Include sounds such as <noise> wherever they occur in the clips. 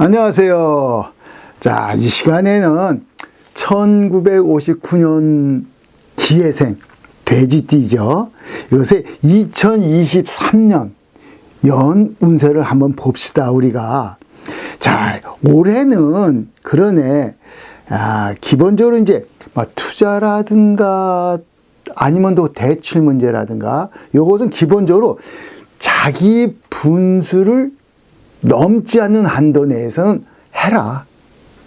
안녕하세요. 자, 이 시간에는 1959년 기해생 돼지띠죠. 이것의 2023년 연 운세를 한번 봅시다, 우리가. 자, 올해는 그러네. 아, 기본적으로 이제 뭐 투자라든가 아니면 또 대출 문제라든가 요것은 기본적으로 자기 분수를 넘지 않는 한도 내에서는 해라.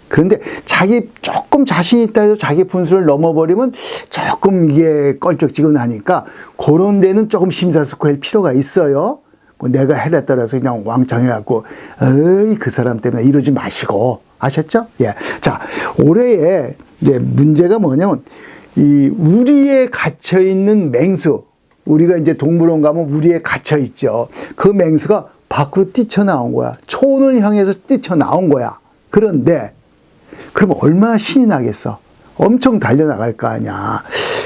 그런데 자기 조금 자신 있다 해서 자기 분수를 넘어버리면 조금 이게 껄쩍지근하니까 그런 데는 조금 심사숙고할 필요가 있어요. 뭐 내가 해라 따라서 그냥 왕창 해갖고, 어이, 그 사람 때문에 이러지 마시고. 아셨죠? 예. 자, 올해에 이제 문제가 뭐냐면, 이 우리에 갇혀 있는 맹수, 우리가 이제 동물원 가면 우리에 갇혀 있죠. 그 맹수가 밖으로 뛰쳐나온 거야. 초원을 향해서 뛰쳐나온 거야. 그런데, 그러면 얼마나 신이 나겠어? 엄청 달려나갈 거 아니야.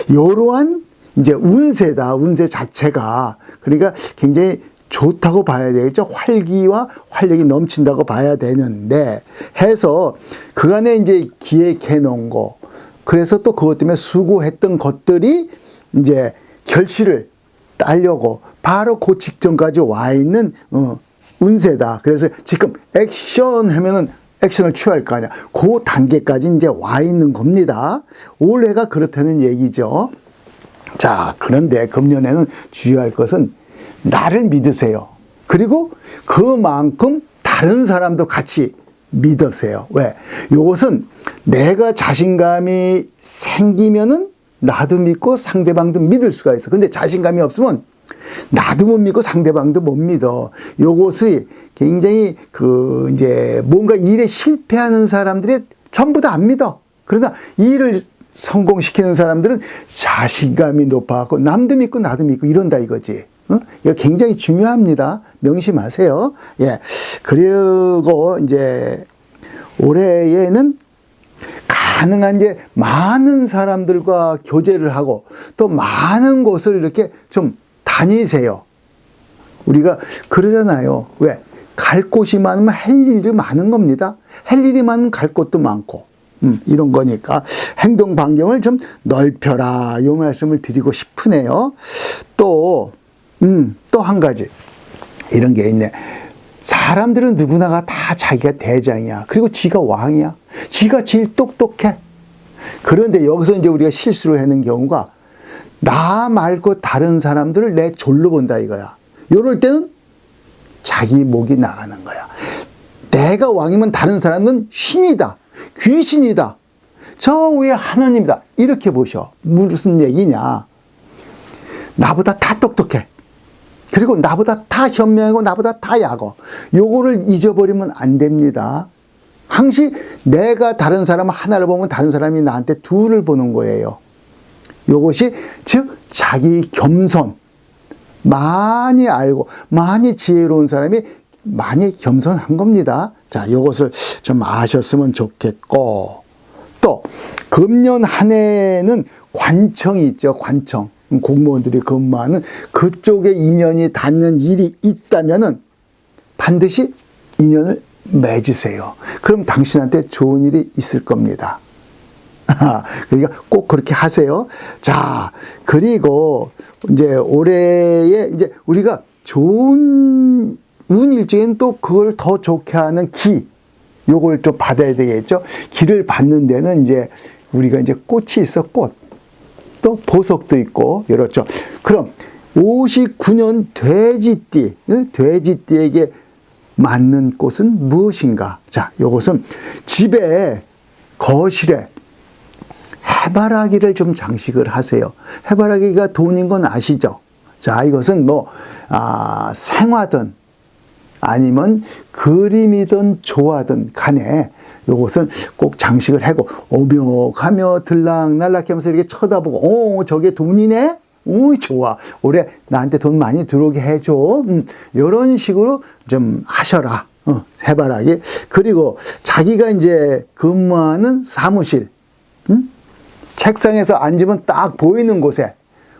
이러한 이제 운세다. 운세 자체가. 그러니까 굉장히 좋다고 봐야 되겠죠. 활기와 활력이 넘친다고 봐야 되는데 해서 그간에 이제 기획해 놓은 거. 그래서 또 그것 때문에 수고했던 것들이 이제 결실을 따려고 바로 그 직전까지 와 있는 어, 운세다. 그래서 지금 액션 하면은 액션을 취할 거 아니야. 그 단계까지 이제 와 있는 겁니다. 올해가 그렇다는 얘기죠. 자, 그런데 금년에는 주의할 것은 나를 믿으세요. 그리고 그만큼 다른 사람도 같이 믿으세요. 왜? 이것은 내가 자신감이 생기면은 나도 믿고 상대방도 믿을 수가 있어. 근데 자신감이 없으면 나도 못 믿고 상대방도 못 믿어. 요것이 굉장히 그 이제 뭔가 일에 실패하는 사람들이 전부 다 안 믿어. 그러나 이 일을 성공시키는 사람들은 자신감이 높아갖고 남도 믿고 나도 믿고 이런다 이거지. 어? 이거 굉장히 중요합니다. 명심하세요. 예. 그리고 이제 올해에는 가능한 이제 많은 사람들과 교제를 하고 또 많은 곳을 이렇게 좀 다니세요. 우리가 그러잖아요. 왜? 갈 곳이 많으면 할 일이 많은 겁니다. 할 일이 많으면 갈 곳도 많고. 음, 이런 거니까 행동 반경을 좀 넓혀라. 요 말씀을 드리고 싶으네요. 또, 음, 또 한 가지. 이런 게 있네. 사람들은 누구나가 다 자기가 대장이야. 그리고 지가 왕이야. 지가 제일 똑똑해. 그런데 여기서 이제 우리가 실수를 하는 경우가 나 말고 다른 사람들을 내 졸로 본다 이거야. 요럴 때는 자기 목이 나가는 거야. 내가 왕이면 다른 사람은 신이다. 귀신이다. 저 위에 하나님이다. 이렇게 보셔. 무슨 얘기냐. 나보다 다 똑똑해. 그리고 나보다 다 현명하고 나보다 다 약어. 요거를 잊어버리면 안 됩니다. 항시 내가 다른 사람 하나를 보면 다른 사람이 나한테 둘을 보는 거예요. 요것이 즉 자기 겸손. 많이 알고 많이 지혜로운 사람이 많이 겸손한 겁니다. 자, 요것을 좀 아셨으면 좋겠고 또 금년 한 해는 관청이 있죠. 관청. 공무원들이 근무하는 그쪽에 인연이 닿는 일이 있다면은 반드시 인연을 맺으세요. 그럼 당신한테 좋은 일이 있을 겁니다. <laughs> 그러니까 꼭 그렇게 하세요. 자, 그리고 이제 올해에 이제 우리가 좋은 운 일지엔 또 그걸 더 좋게 하는 기, 요걸 좀 받아야 되겠죠. 기를 받는 데는 이제 우리가 이제 꽃이 있어, 꽃. 또 보석도 있고, 이렇죠. 그럼 59년 돼지띠, 돼지띠에게 맞는 꽃은 무엇인가? 자, 요것은 집에, 거실에, 해바라기를 좀 장식을 하세요. 해바라기가 돈인 건 아시죠? 자, 이것은 뭐, 아, 생화든, 아니면 그림이든 조화든 간에 요것은 꼭 장식을 하고 오묘하며 들락날락 하면서 이렇게 쳐다보고 오 저게 돈이네 오 좋아 올해 나한테 돈 많이 들어오게 해줘 음, 이런 식으로 좀 하셔라 어, 해바라기 그리고 자기가 이제 근무하는 사무실 음? 책상에서 앉으면 딱 보이는 곳에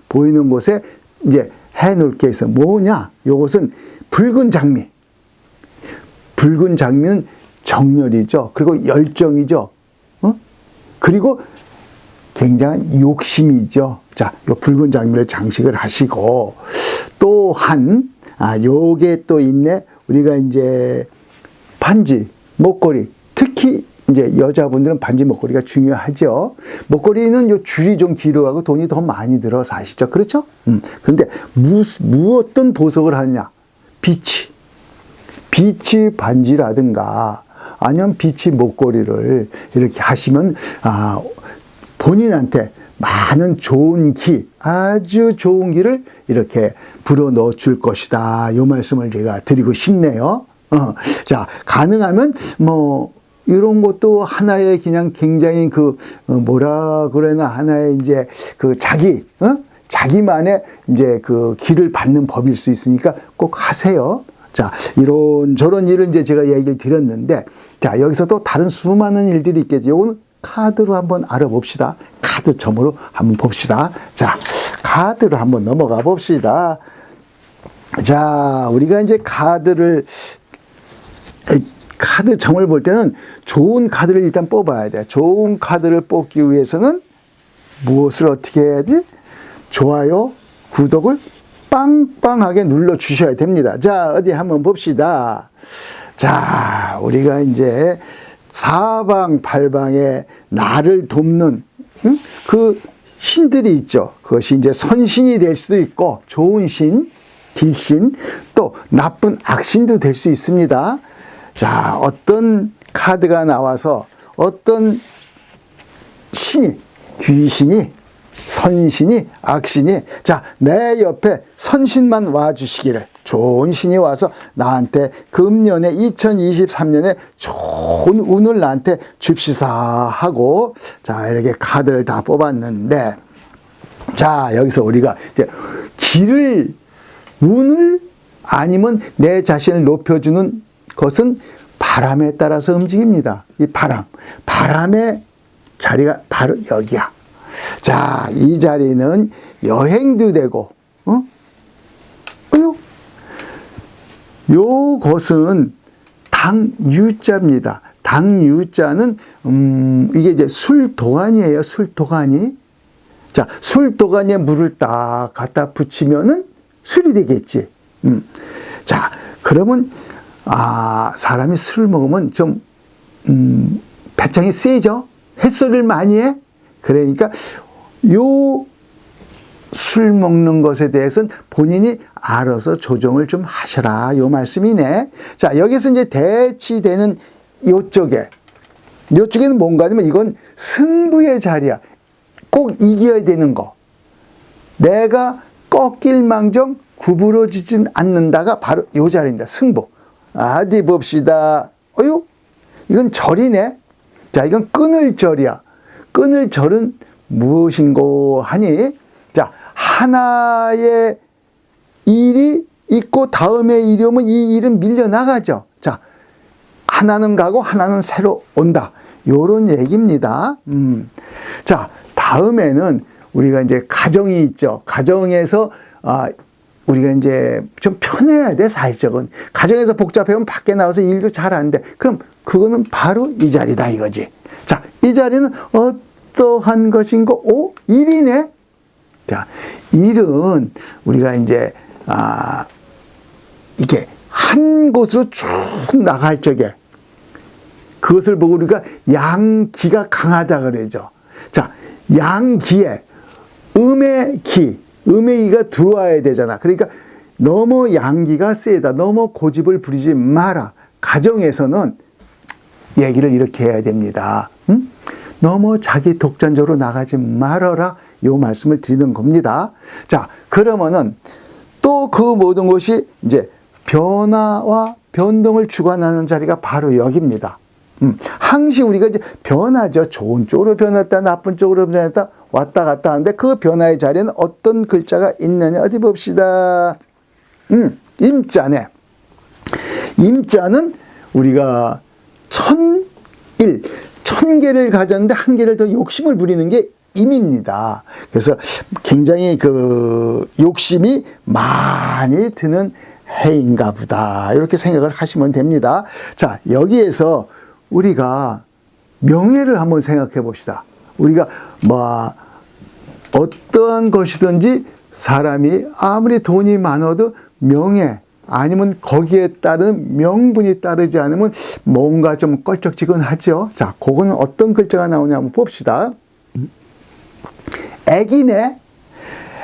보이는 곳에 이제 해 놓을 게 있어 뭐냐 요것은 붉은 장미 붉은 장미는 정열이죠. 그리고 열정이죠. 어? 그리고 굉장한 욕심이죠. 자, 요 붉은 장미를 장식을 하시고 또한 아 요게 또 있네. 우리가 이제 반지, 목걸이, 특히 이제 여자분들은 반지 목걸이가 중요하죠. 목걸이는 요 줄이 좀 길어가고 돈이 더 많이 들어 사시죠. 그렇죠? 음. 그런데 무, 무엇떤 보석을 하느냐? 빛이. 비치 반지라든가 아니면 비치 목걸이를 이렇게 하시면 아 본인한테 많은 좋은 기, 아주 좋은 기를 이렇게 불어 넣어 줄 것이다. 요 말씀을 제가 드리고 싶네요. 어, 자, 가능하면 뭐 이런 것도 하나의 그냥 굉장히 그 어, 뭐라 그래나 하나의 이제 그 자기 어? 자기만의 이제 그 길을 받는 법일 수 있으니까 꼭 하세요. 자, 이런 저런 일을 이제 제가 얘기를 드렸는데 자, 여기서 또 다른 수많은 일들이 있겠죠. 요거는 카드로 한번 알아봅시다. 카드 점으로 한번 봅시다. 자, 카드로 한번 넘어가 봅시다. 자, 우리가 이제 카드를 에, 카드 점을 볼 때는 좋은 카드를 일단 뽑아야 돼. 좋은 카드를 뽑기 위해서는 무엇을 어떻게 해야지? 좋아요, 구독을 빵빵하게 눌러 주셔야 됩니다. 자, 어디 한번 봅시다. 자, 우리가 이제 사방팔방에 나를 돕는 응? 그 신들이 있죠. 그것이 이제 선신이 될 수도 있고 좋은 신, 길신, 또 나쁜 악신도 될 수 있습니다. 자, 어떤 카드가 나와서 어떤 신이, 귀신이, 선신이, 악신이, 자, 내 옆에 선신만 와주시기를, 좋은 신이 와서 나한테 금년에 2023년에 좋은 운을 나한테 줍시사 하고, 자, 이렇게 카드를 다 뽑았는데, 자, 여기서 우리가 이제 길을, 운을 아니면 내 자신을 높여주는 것은 바람에 따라서 움직입니다. 이 바람. 바람의 자리가 바로 여기야. 자, 이 자리는 여행도 되고, 어? 어요? 요것은 당유자입니다. 당유자는, 음, 이게 이제 술도가니예요. 술도가니. 자, 술도가니에 물을 딱 갖다 붙이면은 술이 되겠지. 음. 자, 그러면, 아, 사람이 술 먹으면 좀, 음, 배짱이 세죠? 햇소리를 많이 해? 그러니까, 요, 술 먹는 것에 대해서는 본인이 알아서 조정을 좀 하셔라. 요 말씀이네. 자, 여기서 이제 대치되는 요쪽에, 요쪽에는 뭔가 하냐면 이건 승부의 자리야. 꼭 이겨야 되는 거. 내가 꺾일 망정 구부러지진 않는다가 바로 요 자리입니다. 승부. 어디 봅시다. 어유? 이건 절이네. 자, 이건 끊을 절이야. 끊을 절은 무엇인고 하니? 자, 하나의 일이 있고 다음에 일이 오면 이 일은 밀려나가죠. 자, 하나는 가고 하나는 새로 온다. 요런 얘기입니다. 음. 자, 다음에는 우리가 이제 가정이 있죠. 가정에서 아 우리가 이제 좀 편해야 돼 사실적은 가정에서 복잡하면 밖에 나와서 일도 잘 안 돼. 그럼 그거는 바로 이 자리다 이거지. 자, 이 자리는 어떠한 것인고? 오, 일이네. 자, 일은 우리가 이제 아 이게 한 곳으로 쭉 나갈 적에 그것을 보고 우리가 양기가 강하다 그러죠. 자, 양기에 음의 기, 음의 기가 들어와야 되잖아. 그러니까 너무 양기가 세다. 너무 고집을 부리지 마라. 가정에서는 얘기를 이렇게 해야 됩니다. 응? 너무 자기 독단적으로 나가지 말아라. 요 말씀을 드리는 겁니다. 자, 그러면은 또 그 모든 것이 이제 변화와 변동을 주관하는 자리가 바로 여기입니다. 음, 항상 우리가 이제 변하죠. 좋은 쪽으로 변했다, 나쁜 쪽으로 변했다, 왔다 갔다 하는데 그 변화의 자리에는 어떤 글자가 있느냐. 어디 봅시다. 음, 임자네. 임자는 우리가 천일, 천 개를 가졌는데 한 개를 더 욕심을 부리는 게 임입니다. 그래서 굉장히 그 욕심이 많이 드는 해인가 보다. 이렇게 생각을 하시면 됩니다. 자, 여기에서 우리가 명예를 한번 생각해 봅시다. 우리가 뭐 어떠한 것이든지 사람이 아무리 돈이 많아도 명예 아니면 거기에 따른 명분이 따르지 않으면 뭔가 좀 껄쩍지근하죠. 자, 그거는 어떤 글자가 나오냐 한번 봅시다. 애기네.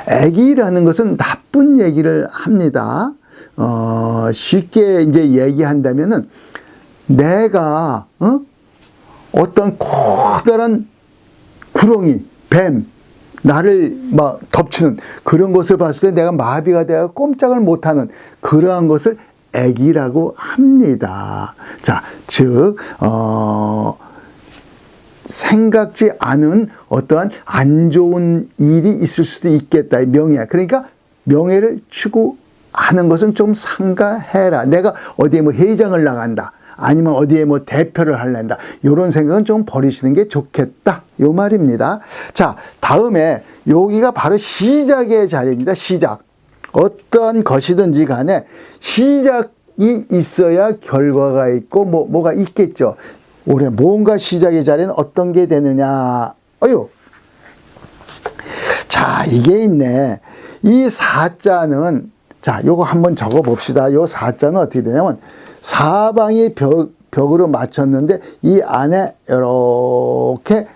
애기라는 것은 나쁜 얘기를 합니다. 어, 쉽게 이제 얘기한다면은 내가 어? 어떤 커다란 구렁이, 뱀, 나를 막 덮치는 그런 것을 봤을 때 내가 마비가 되어 꼼짝을 못하는 그러한 것을 애기라고 합니다. 자, 즉, 어, 생각지 않은 어떠한 안 좋은 일이 있을 수도 있겠다. 이 명예. 그러니까 명예를 추구하는 것은 좀 삼가해라. 내가 어디에 뭐 회장을 나간다. 아니면 어디에 뭐 대표를 할랜다. 이런 생각은 좀 버리시는 게 좋겠다. 요 말입니다. 자, 다음에 여기가 바로 시작의 자리입니다. 시작. 어떤 것이든지 간에 시작이 있어야 결과가 있고 뭐, 뭐가 있겠죠. 올해 뭔가 시작의 자리는 어떤 게 되느냐. 어유. 자, 이게 있네. 이 사자는 자, 요거 한번 적어 봅시다. 요 사자는 어떻게 되냐면 사방이 벽, 벽으로 맞췄는데 이 안에 이렇게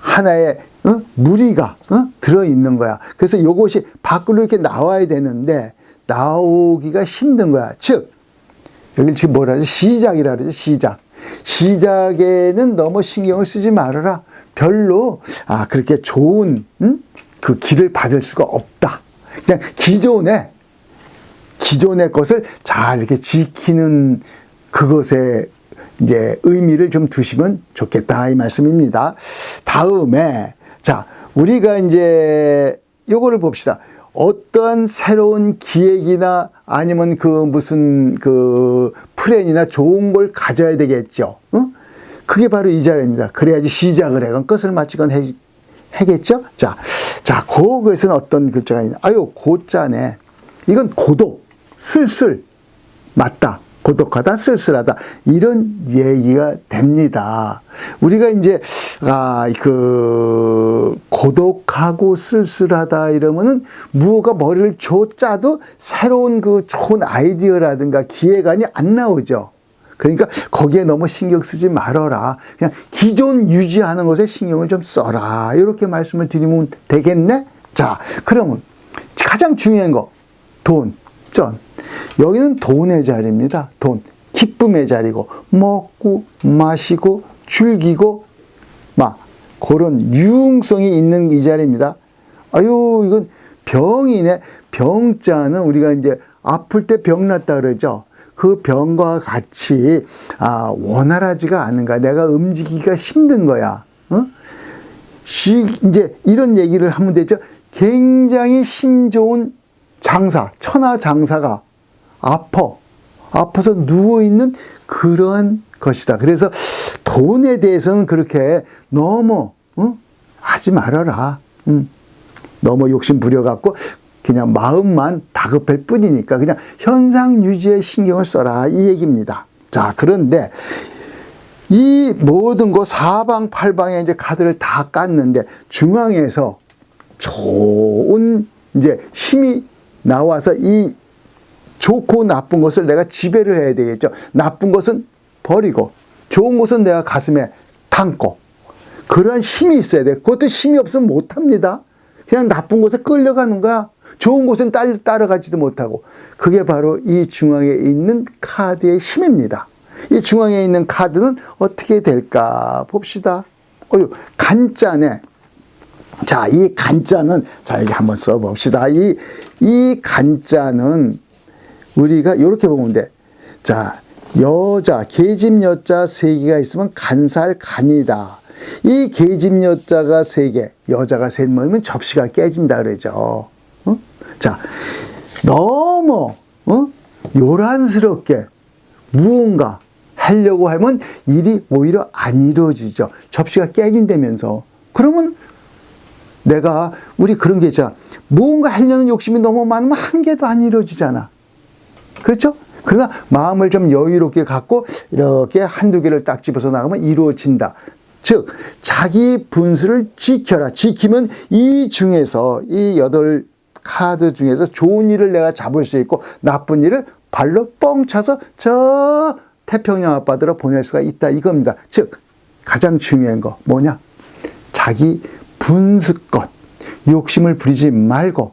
하나의 어? 무리가 어? 들어 있는 거야. 그래서 이것이 밖으로 이렇게 나와야 되는데 나오기가 힘든 거야. 즉 여기 지금 뭐라 그러지? 시작이라 그러지. 시작. 시작에는 너무 신경을 쓰지 말아라. 별로 아 그렇게 좋은 음? 그 길을 받을 수가 없다. 그냥 기존에 기존의 것을 잘 이렇게 지키는 그것에 이제 의미를 좀 두시면 좋겠다 이 말씀입니다. 다음에 자 우리가 이제 요거를 봅시다. 어떠한 새로운 기획이나 아니면 그 무슨 그 플랜이나 좋은 걸 가져야 되겠죠. 어? 그게 바로 이 자리입니다. 그래야지 시작을 해건 끝을 맞추건 해, 해겠죠. 자, 자, 그것은 어떤 글자가 있냐? 아유, 고자네. 이건 고독, 쓸쓸, 맞다. 고독하다, 쓸쓸하다. 이런 얘기가 됩니다. 우리가 이제, 아, 그, 고독하고 쓸쓸하다 이러면은 무엇가 머리를 줘 짜도 새로운 그 좋은 아이디어라든가 기획안이 안 나오죠. 그러니까 거기에 너무 신경 쓰지 말아라. 그냥 기존 유지하는 것에 신경을 좀 써라. 이렇게 말씀을 드리면 되겠네? 자, 그러면 가장 중요한 거, 돈, 전. 여기는 돈의 자리입니다. 돈. 기쁨의 자리고, 먹고, 마시고, 즐기고, 막, 그런 유흥성이 있는 이 자리입니다. 아유, 이건 병이네. 병자는 우리가 이제 아플 때 병 났다 그러죠. 그 병과 같이 아, 원활하지가 않은가. 내가 움직이기가 힘든 거야. 어? 쉬, 이제 이런 얘기를 하면 되죠. 굉장히 힘 좋은 장사, 천하 장사가 아파. 아파서 누워있는 그러한 것이다. 그래서 돈에 대해서는 그렇게 너무, 어? 하지 말아라. 음. 너무 욕심 부려갖고 그냥 마음만 다급할 뿐이니까 그냥 현상 유지에 신경을 써라 이 얘기입니다. 자, 그런데 이 모든 거 사방팔방에 이제 카드를 다 깠는데 중앙에서 좋은 이제 힘이 나와서 이 좋고 나쁜 것을 내가 지배를 해야 되겠죠. 나쁜 것은 버리고 좋은 것은 내가 가슴에 담고 그러한 힘이 있어야 돼. 그것도 힘이 없으면 못 합니다. 그냥 나쁜 곳에 끌려가는 거야. 좋은 곳은 따, 따라가지도 못하고. 그게 바로 이 중앙에 있는 카드의 힘입니다. 이 중앙에 있는 카드는 어떻게 될까 봅시다. 어유, 간자네. 자, 이 간자는, 자, 여기 한번 써봅시다. 이, 이 간자는 우리가 이렇게 보면 돼. 자, 여자, 계집 여자 세 개가 있으면 간살 간이다. 이 계집 여자가 세 개, 여자가 셋 모이면 접시가 깨진다 그러죠. 어? 자, 너무 어? 요란스럽게 무언가 하려고 하면 일이 오히려 안 이루어지죠. 접시가 깨진다면서. 그러면 내가 우리 그런 게 있잖아. 무언가 하려는 욕심이 너무 많으면 한 개도 안 이루어지잖아. 그렇죠? 그러나 마음을 좀 여유롭게 갖고 이렇게 한두 개를 딱 집어서 나가면 이루어진다. 즉, 자기 분수를 지켜라. 지키면 이 중에서, 이 여덟 카드 중에서 좋은 일을 내가 잡을 수 있고 나쁜 일을 발로 뻥 차서 저 태평양 앞바다로 보낼 수가 있다. 이겁니다. 즉, 가장 중요한 거 뭐냐? 자기 분수껏 욕심을 부리지 말고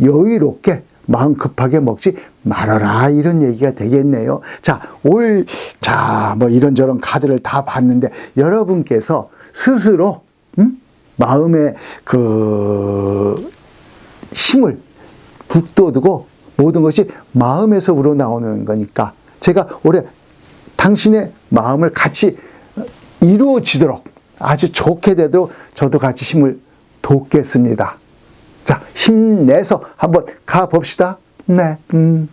여유롭게 마음 급하게 먹지 말아라 이런 얘기가 되겠네요. 자, 올, 자, 뭐 이런저런 카드를 다 봤는데 여러분께서 스스로, 음? 마음의 그 힘을 북돋우고 모든 것이 마음에서 우러나오는 거니까 제가 올해 당신의 마음을 같이 이루어지도록 아주 좋게 되도록 저도 같이 힘을 돕겠습니다. 자, 힘내서 한번 가봅시다. 네. 음.